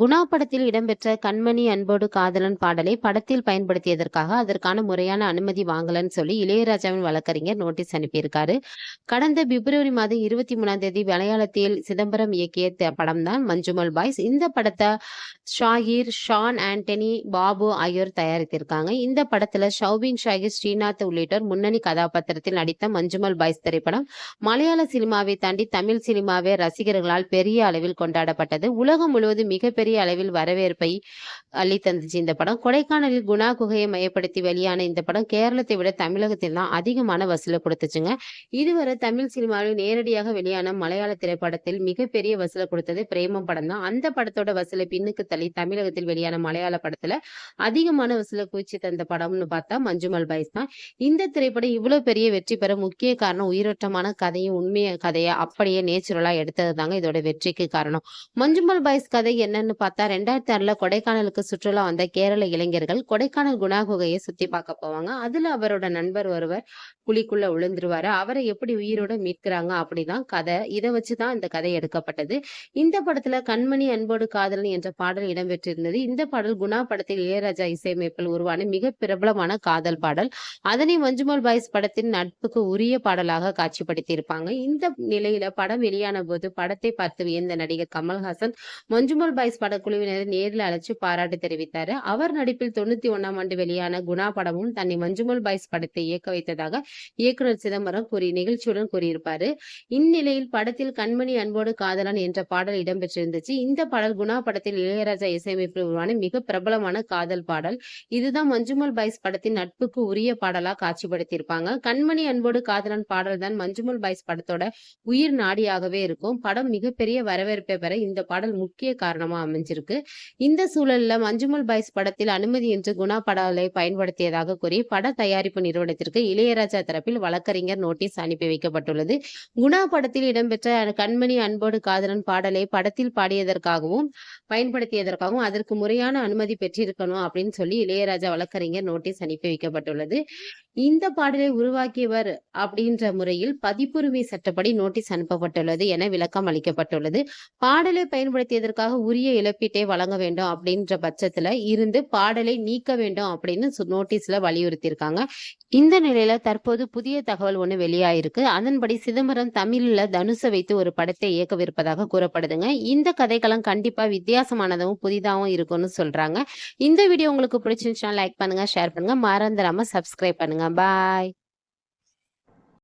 குணா படத்தில் இடம்பெற்ற கண்மணி அன்போடு காதலன் பாடலை படத்தில் பயன்படுத்தியதற்காக அதற்கான முறையான அனுமதி வாங்கலன்னு சொல்லி இளையராஜாவின் வழக்கறிஞர் நோட்டீஸ் அனுப்பியிருக்காரு. கடந்த பிப்ரவரி மாதம் இருபத்தி மூணாம் தேதி மலையாளத்தில் சிதம்பரம் இயக்கிய படம் தான் மஞ்சுமல் பாய்ஸ். இந்த படத்தை ஷாகிர் ஷான் ஆண்டனி பாபு ஆகியோர் தயாரித்திருக்காங்க. இந்த படத்துல ஷௌபின் ஷாகிர் ஸ்ரீநாத் உள்ளிட்டோர் முன்னணி கதாபாத்திரத்தில் நடித்த மஞ்சுமல் பாய்ஸ் திரைப்படம் மலையாள சினிமாவை தாண்டி தமிழ் சினிமாவை ரசிகர்களால் பெரிய அளவில் கொண்டாடப்பட்டது. உலகம் முழுவதும் மிகப்பெரிய அளவில் வரவேற்பை தந்துச்சு இந்த படம். கொடைக்கானலில் குணா குகையை மையப்படுத்தி வெளியான இந்த படம் கேரளத்தை விட தமிழகத்தில் தான் அதிகமான வசூலை கொடுத்துச்சுங்க. இதுவரை தமிழ் சினிமாவில் நேரடியாக வெளியான மலையாள திரைப்படத்தில் மிகப்பெரிய வசூலை கொடுத்தது பிரேமம் படம் தான். அந்த படத்தோட வசூலை பின்னுக்கு தள்ளி தமிழகத்தில் வெளியான மலையாள படத்துல அதிகமான வசூலை குவிச்சு தந்த படம்னு பார்த்தா மஞ்சுமல் பாய்ஸ் தான். இந்த திரைப்படம் இவ்வளவு பெரிய வெற்றி பெற முக்கிய காரணம் உயிரோட்டமான கதையும் உண்மைய கதையை அப்படியே நேச்சுரலா எடுத்தது தாங்க இதோட வெற்றிக்கு காரணம். மஞ்சுமல் பாய்ஸ் கதை என்னன்னு பார்த்தா ரெண்டாயிரத்தி ஆறுல கொடைக்கானலுக்கு சுற்றுலா வந்த கேரள இளைஞர்கள் கொடைக்கானல் குணா குகையை சுத்தி பார்க்க போவாங்க. அதுல அவரோட நண்பர் ஒருவர் குழிக்குள்ள விழுந்துருவாரு. அவரை எப்படி உயிரோட மீட்கிறாங்க அப்படிதான் கதை. இதை வச்சுதான் இந்த கதை எடுக்கப்பட்டது. இந்த படத்துல கண்மணி அன்போடு காதலன் என்ற பாடல் இடம்பெற்றிருந்தது. இந்த பாடல் குணா படத்தில் இளையராஜா இசையமைப்பில் உருவான மிக பிரபலமான காதல் பாடல். அதனை மஞ்சுமல் பாய்ஸ் படத்தின் நட்புக்கு உரிய பாடலாக காட்சிப்படுத்தியிருப்பாங்க. இந்த நிலையில படம் வெளியான போது படத்தை பார்த்து வியந்த நடிகர் கமல்ஹாசன் மஞ்சுமல் பாய்ஸ் படக்குழுவினரை நேரில் அழைச்சு பாராட்டு தெரிவித்தார். அவர் நடிப்பில் தொண்ணூத்தி ஒன்றாம் ஆண்டு வெளியான குணா படமும் தன்னை மஞ்சுமல் பாய்ஸ் படத்தை இயக்க வைத்ததாக இயக்குனர் சிதம்பரம் கூறி நிகழ்ச்சியுடன் கூறியிருப்பாரு. இந்நிலையில் படத்தில் கண்மணி அன்போடு காதலன் என்ற பாடல் இடம்பெற்றிருந்துச்சு. இந்த பாடல் குணா படத்தில் இளையராஜா இசையமைப்பில் உருவான மிக பிரபலமான காதல் பாடல். இதுதான் மஞ்சுமல் பாய்ஸ் படத்தின் நட்புக்கு உரிய பாடலா காட்சிப்படுத்தியிருப்பாங்க. கண்மணி அன்போடு காதலன் பாடல் தான் மஞ்சுமல் பாய்ஸ் படத்தோட உயிர் நாடியாகவே இருக்கும். படம் மிகப்பெரிய வரவேற்பை பெற இந்த பாடல் முக்கிய காரணமா அமைஞ்சிருக்கு. இந்த சூழல்ல மஞ்சுமல் பாய்ஸ் படத்தில் அனுமதி என்று குணா பாடலை பயன்படுத்தியதாக கூறி பட தயாரிப்பு நிறுவனத்திற்கு இளையராஜா தரப்பில் வழக்கறிஞர் நோட்டீஸ் அனுப்பி வைக்கப்பட்டுள்ளது. குணா படத்தில் இடம்பெற்ற கண்மணி அன்போடு காதலன் பாடலை படத்தில் பாடியதற்காகவும் பயன்படுத்தியதற்காகவும் அதற்கு முறையான அனுமதி பெற்றிருக்கணும் அப்படின்னு சொல்லி இளையராஜா வழக்கறிஞர் நோட்டீஸ் அனுப்பி வைக்கப்பட்டுள்ளது. இந்த பாடலை உருவாக்கியவர் அப்படின்ற முறையில் பதிப்புரிமை சட்டப்படி நோட்டீஸ் அனுப்பப்பட்டுள்ளது என விளக்கம் அளிக்கப்பட்டுள்ளது. பாடலை பயன்படுத்தியதற்காக உரிய இழப்பீட்டை வழங்க வேண்டும் அப்படின்ற பட்சத்துல இருந்து பாடலை நீக்க வேண்டும் அப்படின்னு நோட்டீஸ்ல வலியுறுத்தியிருக்காங்க. இந்த நிலையில தற்போது புதிய தகவல் ஒன்று வெளியாயிருக்கு. அதன்படி சிதம்பரம் தமிழ்ல தனுஷை வைத்து ஒரு படத்தை இயக்கவிருப்பதாக கூறப்படுதுங்க. இந்த கதைக்களம் கண்டிப்பா வித்தியாசமானதும் புதிதாகவும் இருக்கும்னு சொல்றாங்க. இந்த வீடியோ உங்களுக்கு பிடிச்சிருந்துச்சுன்னா லைக் பண்ணுங்க ஷேர் பண்ணுங்க. மறந்துடாம சப்ஸ்கிரைப் பண்ணுங்க. பாய்